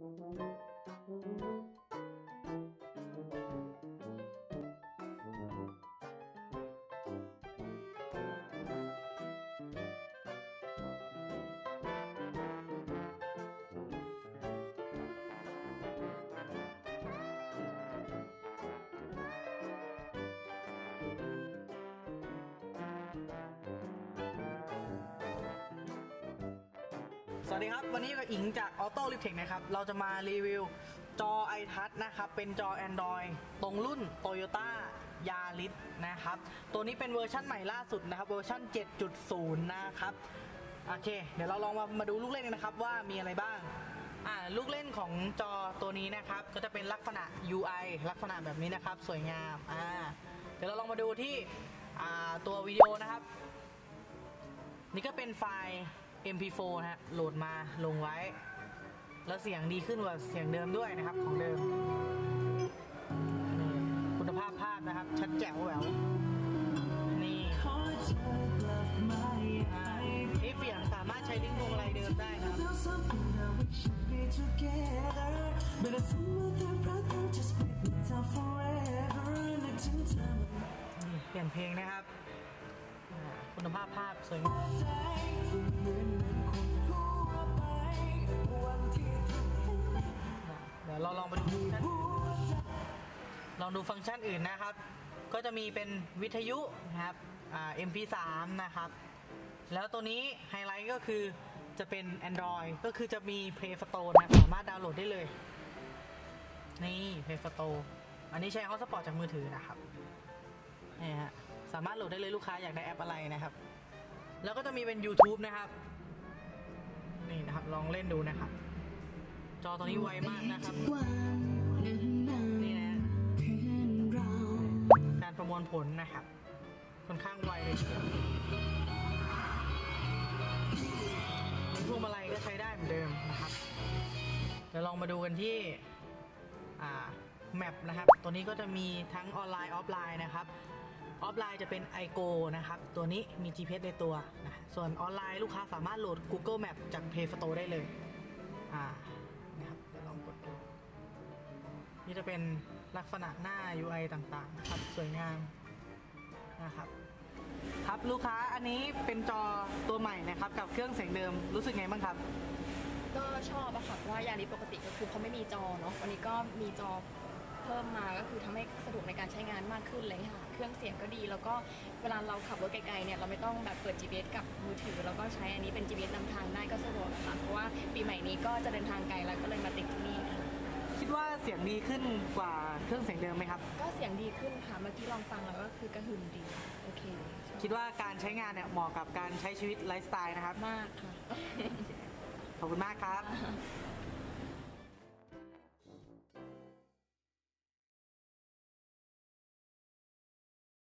สวั สดีครับ วันนี้กับอิงจาก Auto l i f t e c h นะครับ เราจะมารีวิวจอ iTouch นะครับ เป็นจอ Android ตรงรุ่น Toyota Yaris นะครับ ตัวนี้เป็นเวอร์ชั่นใหม่ล่าสุดนะครับ เวอร์ชั่น 7.0 นะครับ โอเค เดี๋ยวเราลองมามาดูลูกเล่นนนะครับว่ามีอะไรบ้าง อ่า ลูกเล่นของจอตัวนี้นะครับ ก็จะเป็นลักษณะ UI ลักษณะแบบนี้นะครับ สวยงาม อ่า เดี๋ยวเราลองมาดูที่ อ่า ตัววิดีโอนะครับ นี่ก็เป็นไฟล์ MP4 นะฮะโหลดมาลงไว้ แล้วเสียงดีขึ้นกว่าเสียงเดิมด้วยนะครับของเดิมนี่คุณภาพภาพนะครับ ชัดแจ๋วแหววนี่อ่านี่เสียงสามารถใช้ลิ้นวงอะไรเดิมได้นะครับ But it's another brother, just break me down forever. And it's in time. นี่เปลี่ยนเพลงนะครับอ่า คุณภาพภาพสวยงามเดี๋ยวเราลองมาดูลองดูฟังก์ชันอื่นนะครับ ก็จะมีเป็นวิทยุนะครับอ่า MP3 นะครับ แล้วตัวนี้ไฮไลท์ก็คือจะเป็น Android ก็คือจะมี Play Store นะสามารถดาวน์โหลดได้เลย นี่ Play Store อันนี้ใช้ Hotspot จากมือถือนะครับ นี่ฮะ สามารถโหลดได้เลยลูกค้าอยากได้แอปอะไรนะครับ แล้วก็จะมีเป็น YouTube นะครับ นี่นะครับลองเล่นดูนะครับ จอตัวนี้ไวมากนะครับ นี่นะ การประมวลผลนะครับ ค่อนข้างไวเลยทีเดียวพวงมาลัยก็ใช้ได้เหมือนเดิมนะครับเดี๋ยวลองมาดูกันที่แมปนะครับ ตัวนี้ก็จะมีทั้งออนไลน์ออฟไลน์นะครับ ออฟไลน์จะเป็น iGo นะครับ ตัวนี้มี GPS ในตัวนะส่วนออนไลน์ลูกค้าสามารถโหลด Google Map จาก Play Store ได้เลยอ่านะครับเดี๋ยวลองกดดูนี่จะเป็นลักษณะหน้า UI ต่างๆนะครับสวยงามนะครับครับลูกค้าอันนี้เป็นจอตัวใหม่นะครับ กับเครื่องเสียงเดิมรู้สึกไงบ้างครับ ก็ชอบอะค่ะเพราะว่ายาริปกติก็คือเขาไม่มีจอเนาะวันนี้ก็มีจอเพิ่มมาก็คือทำให้สะดวกในการใช้ เครื่องเสียงก็ดี แล้วก็เวลาเราขับรถไกลๆเนี่ยเราไม่ต้องแบบเปิด GPS กับมือถือ แล้วก็ใช้อันนี้เป็น GPS นำทางได้ก็สะดวกอะค่ะเพราะว่าปีใหม่นี้ก็จะเดินทางไกลแล้วก็เลยมาติดที่นี่ค่ะคิดว่าเสียงดีขึ้นกว่าเครื่องเสียงเดิมไหมครับ ก็เสียงดีขึ้นค่ะเมื่อกี้ลองฟังแล้วก็คือกระหึ่มดีโอเคชอบคิดว่าการใช้งานเนี่ยเหมาะกับการใช้ชีวิตไลฟ์สไตล์นะครับมากค่ะขอบคุณมากครับ